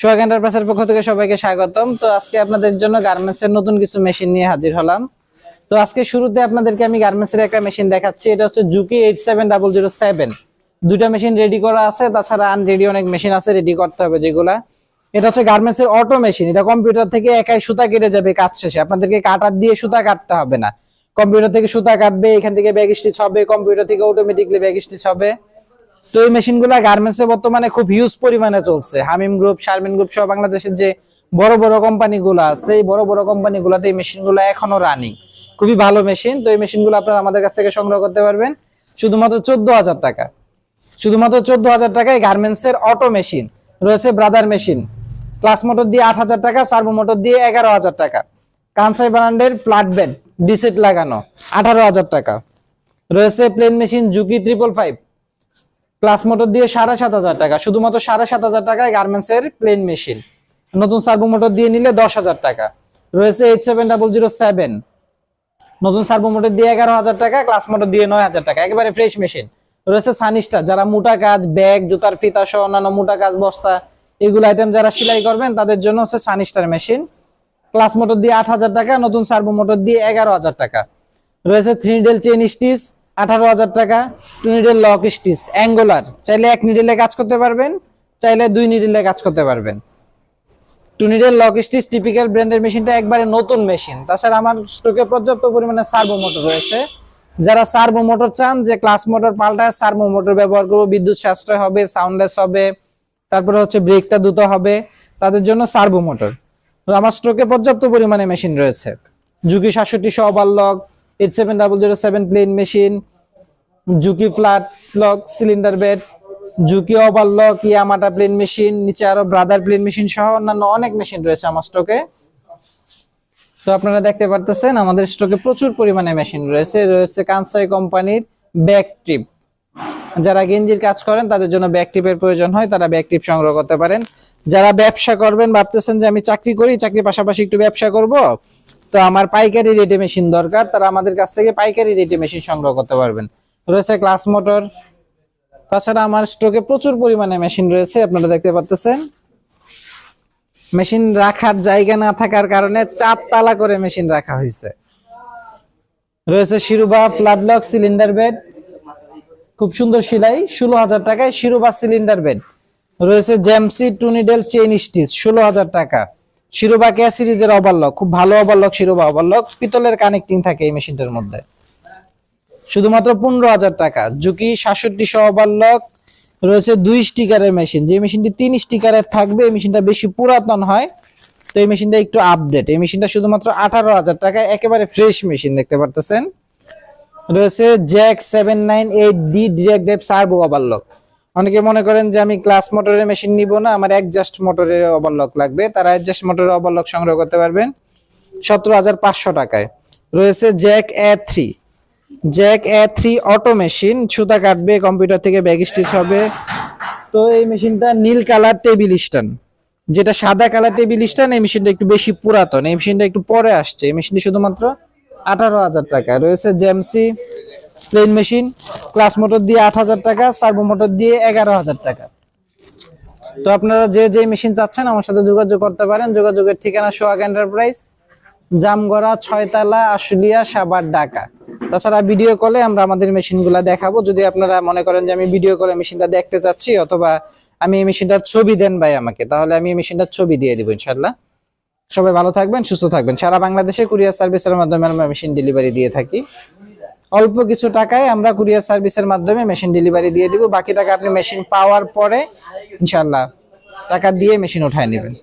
সোহাগ পক্ষ থেকে সবাইকে স্বাগতম। তো আজকে আপনাদের জন্য নতুন কিছু মেশিন নিয়ে হাজির হলাম। তো আজকে শুরুতে আপনাদেরকে আমি একটা মেশিন দেখাচ্ছি। এটা হচ্ছে Juki eight seven double zero seven. Machine ready করা আছে, তাছাড়া আনরেডি অনেক মেশিন আছে রেডি করতে হবে যেগুলা। এটা হচ্ছে গার্মেন্টস এর অটো মেশিন এটা কম্পিউটার থেকে একাই সুতা কেটে যাবে কাজ শেষে। আপনাদেরকে কাটার দিয়ে সুতা কাটতে হবে না। কম্পিউটার থেকে সুতা কাটবে, এখান থেকে ব্যাগ স্টিচ হবে কম্পিউটার থেকে অটোমেটিকলি ব্যাগ স্টিচ হবে। তো এই মেশিনগুলা গার্মেন্টসে বর্তমানে খুব হিউজ পরিমাণে চলছে। হামিম গ্রুপ শারমিন গ্রুপ সহ বাংলাদেশের যে বড় বড় কোম্পানিগুলো আছে, এই বড় বড় কোম্পানিগুলোতে এই মেশিনগুলো এখনও রানিং খুবই ভালো মেশিন, তো এই মেশিনগুলো আপনারা আমাদের কাছ থেকে সংগ্রহ করতে পারবেন। শুধুমাত্র চোদ্দ হাজার টাকা। শুধুমাত্র চোদ্দ হাজার টাকায় গার্মেন্টস এর অটো মেশিন রয়েছে ব্রাদার মেশিন ক্লাস মোটর দিয়ে আট হাজার টাকা সার্ভো মোটর দিয়ে এগারো হাজার টাকা কানসাই ব্র্যান্ডের ফ্ল্যাট বেড ডিসেট লাগানো আঠারো হাজার টাকা। রয়েছে plain machine Juki triple five clutch motor দিয়ে সাড়ে সাত হাজার টাকা। শুধুমাত্র সাড়ে সাত হাজার টাকায় গার্মেন্টস এর প্লেন মেশিন নতুন সার্ভো মোটর দিয়ে নিলে দশ হাজার টাকা। রয়েছে eight seven double zero seven নতুন সার্ভো মোটর দিয়ে এগারো হাজার টাকা ক্লাস মোটর দিয়ে নয় হাজার টাকা। একেবারে ফ্রেশ মেশিন রয়েছে সানিস্টার যারা মোটা কাজ ব্যাগ জুতার ফিতা সহ অন্যান্য মোটা কাজ, বস্তা, এগুলো আইটেম যারা সেলাই করবেন, তাদের জন্য হচ্ছে সানিস্টার মেশিন ক্লাস মোটর দিয়ে আট হাজার টাকা, নতুন সার্ভো মোটর দিয়ে এগারো হাজার টাকা। রয়েছে থ্রি নিডেল চেন স্টিচ আঠারো হাজার টাকা two needle lock stitch angular চাইলে এক নিডেলে কাজ করতে পারবেন, চাইলে দুই নিডেলে কাজ করতে পারবেন। Two needle lock stitch typical ব্র্যান্ডের মেশিনটা একবারে নতুন মেশিন তাছাড়া আমার স্টকে পর্যাপ্ত পরিমাণে সার্ভো মোটর রয়েছে। যারা সার্ভো মোটর চান, যে ক্লাস মোটর পাল্টায় সার্ভো মোটর ব্যবহার করব, বিদ্যুৎ সাশ্রয় হবে সাউন্ডলেস হবে, তারপরে হচ্ছে ব্রেকটা দ্রুত হবে, তাদের জন্য সার্ভো মোটর আমার স্টকে পর্যাপ্ত পরিমাণে মেশিন রয়েছে। ঝুঁকি সাতষট্টি সহ lock eight seven double zero seven plain machine Juki flat lock cylinder bed Juki overlock Yamata plain machine নিচে আরও ব্রাদার প্লেন মেশিন সহ অন্যান্য অনেক মেশিন রয়েছে আমার স্টকে তো আপনারা দেখতে পারতেছেন, আমাদের স্টকে প্রচুর পরিমাণে মেশিন রয়েছে। রয়েছে কানসাই কোম্পানির ব্যাক ট্রিপ যারা গেঞ্জির কাজ করেন, তাদের জন্য ব্যাক ট্রিপের প্রয়োজন হয়, তারা ব্যাক ট্রিপ সংগ্রহ করতে পারেন। যারা ব্যবসা করবেন, ভাবতেছেন যে আমি চাকরি করি, চাকরির পাশাপাশি একটু ব্যবসা করব? তো আমার পাইকারি রেটে মেশিন দরকার, তারা আমাদের কাছ থেকে পাইকারি রেটে মেশিন সংগ্রহ করতে পারবেন। রয়েছে ক্লাস মোটর তাছাড়া আমার স্টকে প্রচুর পরিমাণে মেশিন রয়েছে, আপনারা দেখতে পাচ্ছেন মেশিন রাখার জায়গা না থাকার কারণে চার তালা করে মেশিন রাখা হয়েছে। রয়েছে শিরুবা ফ্লাডলক সিলিন্ডার বেড খুব সুন্দর সেলাই, ষোলো হাজার টাকায় শিরুবা সিলিন্ডার বেড রয়েছে জ্যামসি, টুনিডেল চেইন স্টিচ ষোলো হাজার টাকা। শিরোবা কে সিরিজের ওভারলক খুব ভালো ওভারলক শিরোবা ওভারলক পিতলের কানেক্টিং থাকে এই মেশিনটার মধ্যে। শুধুমাত্র পনেরো হাজার টাকা। ঝুঁকি সাতষট্টি সহ ওভারলক রয়েছে দুই স্টিকারের মেশিন যে মেশিনটি তিন স্টিকারের থাকবে, এই মেশিনটা বেশি পুরাতন হয়। তো এই মেশিনটা একটু আপডেট এই মেশিনটা শুধুমাত্র আঠারো হাজার টাকায় একেবারে ফ্রেশ মেশিন দেখতে পারতেছেন। রয়েছে Jack seven nine eight D direct dep servo overlock অনেকে মনে করেন যে আমি ক্লাস মোটরের মেশিন নিব না, আমার অ্যাডজাস্ট মোটরের ওভারলক লাগবে। তারা অ্যাডজাস্ট মোটরের ওভারলক সংগ্রহ করতে পারবেন সতেরো হাজার পাঁচশো টাকায়। রয়েছে Jack A three Jack A three auto machine সুতা কাটবে কম্পিউটার থেকে ব্যাগ স্টিচ হবে। তো এই মেশিনটা নীল কালার টেবিল স্ট্যান্ড যেটা সাদা কালার টেবিল স্ট্যান্ড এই মেশিনটা একটু বেশি পুরাতন। এই মেশিনটা একটু পরে আসছে। এই মেশিনটি শুধুমাত্র আঠারো হাজার টাকা রয়েছে Gemsy plain machine, clutch motor দিয়ে আট হাজার টাকা সার্ভো মোটর দিয়ে এগারো হাজার টাকা। তো আপনারা যে যে মেশিন চাচ্ছেন, আমার সাথে যোগাযোগ করতে পারেন। যোগাযোগের ঠিকানা সোহাগ এন্টারপ্রাইজ, জামগড়া, ছয়তলা, আশুলিয়া সাবার ঢাকা। তাছাড়া ভিডিও কলে আমরা আমাদের মেশিনগুলা দেখাবো। যদি আপনারা মনে করেন যে আমি ভিডিও কলে মেশিনটা দেখতে চাচ্ছি, অথবা আমি এই মেশিনটার ছবি দেন ভাই আমাকে, তাহলে আমি এই মেশিনটার ছবি দিয়ে দিব ইনশাল্লাহ সবাই ভালো থাকবেন, সুস্থ থাকবেন। সারা বাংলাদেশে কুরিয়ার সার্ভিসের মাধ্যমে আমরা মেশিন ডেলিভারি দিয়ে থাকি। অল্প কিছু টাকায় আমরা কুরিয়ার সার্ভিসের মাধ্যমে মেশিন ডেলিভারি দিয়ে দিব। বাকি টাকা আপনি মেশিন পাওয়ার পরে ইনশাল্লাহ টাকা দিয়ে মেশিন উঠায় নেবেন।